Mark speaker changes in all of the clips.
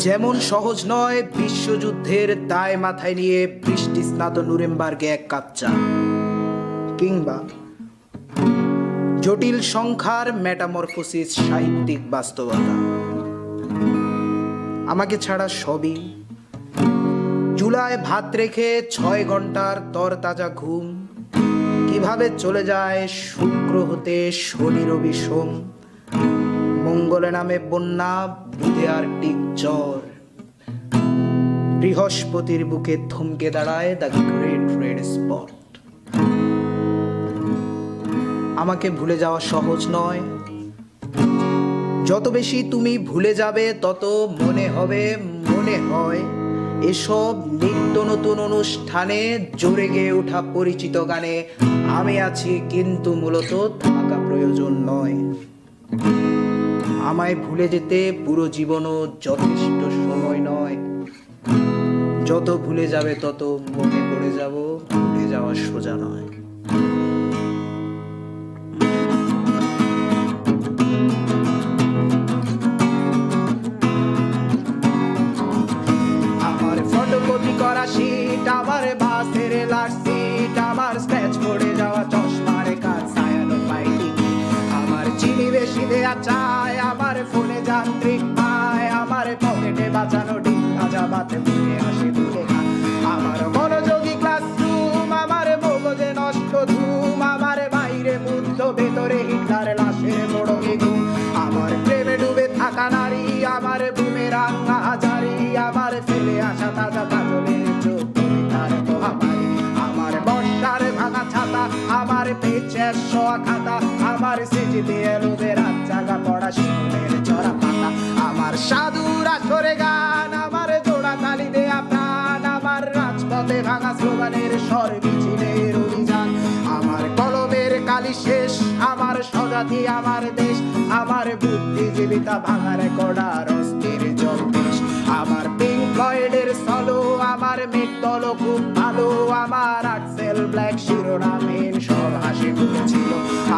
Speaker 1: যেমন সহজ নয়, বিশ্বযুদ্ধের দায় মাথায় নিয়ে বৃষ্টি স্নাত নুরেমবার্গে এক কাপ চা। কিংবা জটিল সংখ্যার মেটামরফোসিস সাহিত্যিক বাস্তবতা। আমাকে ছাড়া সবই। চুলায় ভাত রেখে ছয় ঘণ্টার তরতাজা ঘুম। কীভাবে চলে যায় শুক্র হতে শনি রবি সোম। মঙ্গলে নামে বন্যা আর টিক জ্বর বৃহস্পতির বুকে থমকে দাঁড়ায় দ্য গ্রেট রেড স্পট আমাকে ভুলে যাওয়া সহজ নয়। যত বেশি তুমি ভুলে যাবে, তত মনে হবে, মনে হয়। এসব নিত্য নতুন অনুষ্ঠানে জোরে গেয়ে ওঠা পরিচিত গানে আমি আছি, কিন্তু মূলত থাকা প্রয়োজন নয়। আমায় ভুলে যেতে পুরো জীবনও যথেষ্ট সময় নয়। যত ভুলে যাবে তত মনে পড়ে যাব, ভুলে যাওয়া সোজা নয়। আমার ফটোকপি করা যাওয়া চশমার কাজ আমার চিনি বেশি দেয়া চায় আমার ফোনে যান্ত্রিক পকেটে বাঁচানো খায় আমার মনোযোগী ক্লাসরুম নষ্ট ধুম বাইরে ভেতরে হিটলার লাশের আমার প্রেমে ডুবে থাকা নারী, আমার বুমেরাং হাজারি, আমার ফেলে আসা তাজা কাজলের তার আমার বর্ষার ভাঙা ছাতা, আমার পেচের শোয়া খাতা, আমার সেজিতে এলোদের স্বর মিছিলের অভিযান আমার কলমের কালি শেষ, আমার স্বজাতি আমার দেশ। আমার বুদ্ধিজীবিতা ভাঙার কড়ার অস্থির জলদেশ আমার পিঙ্ক ফ্লয়েডের সলো আমার দল খুব ভালো। আমার আর্টসেল ব্ল্যাক শিরোনামহীন সব হাসি ছিল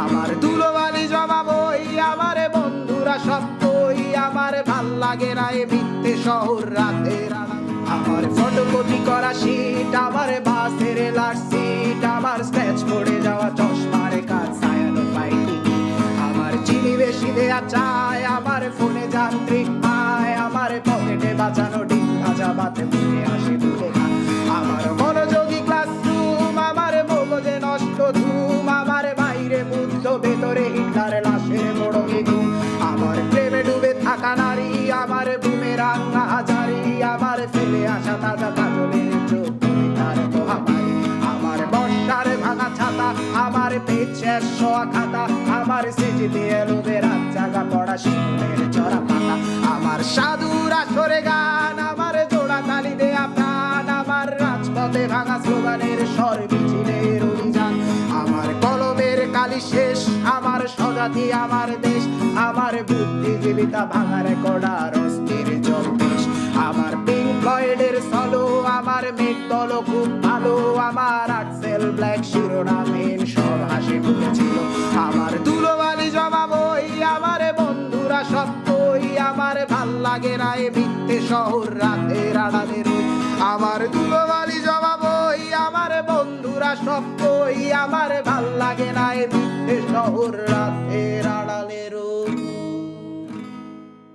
Speaker 1: আমার দুলোবালি জমা বই আমার বন্ধুরা সব বই আমার ভালো লাগে না এ মিথ্যে শহর রাতের আড়াল। আমার ফটোকপি করা শীট আমার বাসের লাট সিট আমার স্ক্র্যাচ পড়ে যাওয়া চশমার কাজ সায়ানো পাইনি আমার চিনি বেশি দেয়া চায় আমার ফোনে যান্ত্রিক পায়, আমার পকেটে বাঁচানো আসা তাজা আমার ভাঙা ছাতা, আমার শোয়া খাতা, আমার এলোদের রাত জাগা পড়া চড়া পাতা। আমার সাধুর আসরে গান, আমার জোড়া তালি দেয়া প্রাণ, আমার রাজপথে ভাঙা স্লোগানের স্বর অভিযান। আমার কলমের কালি শেষ, আমার স্বজাতি, আমার দেশ, আমার বুদ্ধিজীবিতা ভাঙার কড়ার মেঘ দল খুব ভালো। আমার আর্টসেল ব্ল্যাক শিরোনামহীন সব হাসি ফুটেছিল। আমার দুলোবালি জমা বই আমার বন্ধুরা সব বই আমার ভালো লাগে না এ মিথ্যে শহর রাতের আড়ালে আমার দুলোবালি জমা বই আমার বন্ধুরা সব বই আমার ভালো লাগে না এ মিথ্যে শহর রাতের আড়ালে